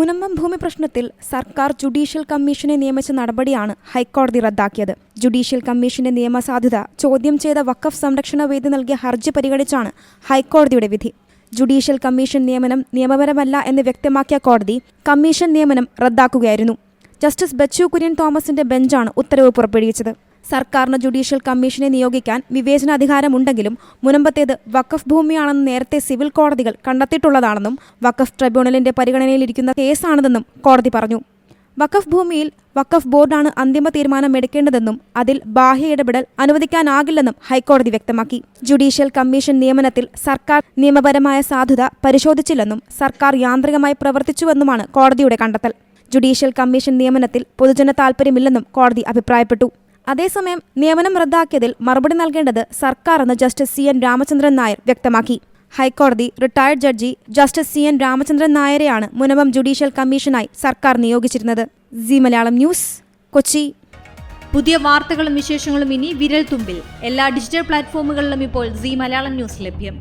മുനമ്പം ഭൂമി പ്രശ്നത്തിൽ സർക്കാർ ജുഡീഷ്യൽ കമ്മീഷനെ നിയമിച്ച നടപടിയാണ് ഹൈക്കോടതി റദ്ദാക്കിയത്. ജുഡീഷ്യൽ കമ്മീഷന്റെ നിയമസാധുത ചോദ്യം ചെയ്ത വഖഫ് സംരക്ഷണ വേദി നൽകിയ ഹർജി പരിഗണിച്ചാണ് ഹൈക്കോടതിയുടെ വിധി. ജുഡീഷ്യൽ കമ്മീഷൻ നിയമനം നിയമപരമല്ല എന്ന് വ്യക്തമാക്കിയ കോടതി കമ്മീഷൻ നിയമനം റദ്ദാക്കുകയായിരുന്നു. ജസ്റ്റിസ് ബച്ചു കുര്യൻ തോമസിന്റെ ബെഞ്ചാണ് ഉത്തരവ് പുറപ്പെടുവിച്ചത്. സർക്കാരിന് ജുഡീഷ്യൽ കമ്മീഷനെ നിയോഗിക്കാൻ വിവേചനാധികാരമുണ്ടെങ്കിലും മുനമ്പത്തേത് വഖഫ് ഭൂമിയാണെന്ന് നേരത്തെ സിവിൽ കോടതികൾ കണ്ടെത്തിയിട്ടുള്ളതാണെന്നും വഖഫ് ട്രൈബ്യൂണലിന്റെ പരിഗണനയിലിരിക്കുന്ന കേസാണിതെന്നും കോടതി പറഞ്ഞു. വഖഫ് ഭൂമിയിൽ വഖഫ് ബോർഡാണ് അന്തിമ തീരുമാനം എടുക്കേണ്ടതെന്നും അതിൽ ബാഹ്യ ഇടപെടൽ അനുവദിക്കാനാകില്ലെന്നും ഹൈക്കോടതി വ്യക്തമാക്കി. ജുഡീഷ്യൽ കമ്മീഷൻ നിയമനത്തിൽ സർക്കാർ നിയമപരമായ സാധുത പരിശോധിച്ചില്ലെന്നും സർക്കാർ യാന്ത്രികമായി പ്രവർത്തിച്ചുവെന്നുമാണ് കോടതിയുടെ കണ്ടെത്തൽ. ജുഡീഷ്യൽ കമ്മീഷൻ നിയമനത്തിൽ പൊതുജന താൽപ്പര്യമില്ലെന്നും കോടതി അഭിപ്രായപ്പെട്ടു. അതേസമയം നിയമനം റദ്ദാക്കിയതിൽ മറുപടി നൽകേണ്ടത് സർക്കാരെന്ന് justice C N Ramachandran Nair വ്യക്തമാക്കി. ഹൈക്കോടതി retired judge justice C N Ramachandran നായരെയാണ് മുനമം ജുഡീഷ്യൽ കമ്മീഷനായി സർക്കാർ നിയോഗിച്ചിരുന്നത്. Zee Malayalam news Kochi. പുതിയ വാർത്തകളും വിശേഷങ്ങളും ഇനി വിരൽ തുമ്പിൽ എല്ലാ ഡിജിറ്റൽ പ്ലാറ്റ്ഫോമുകളിലും ഇപ്പോൾ സി മലയാളം ന്യൂസ് ലഭ്യം.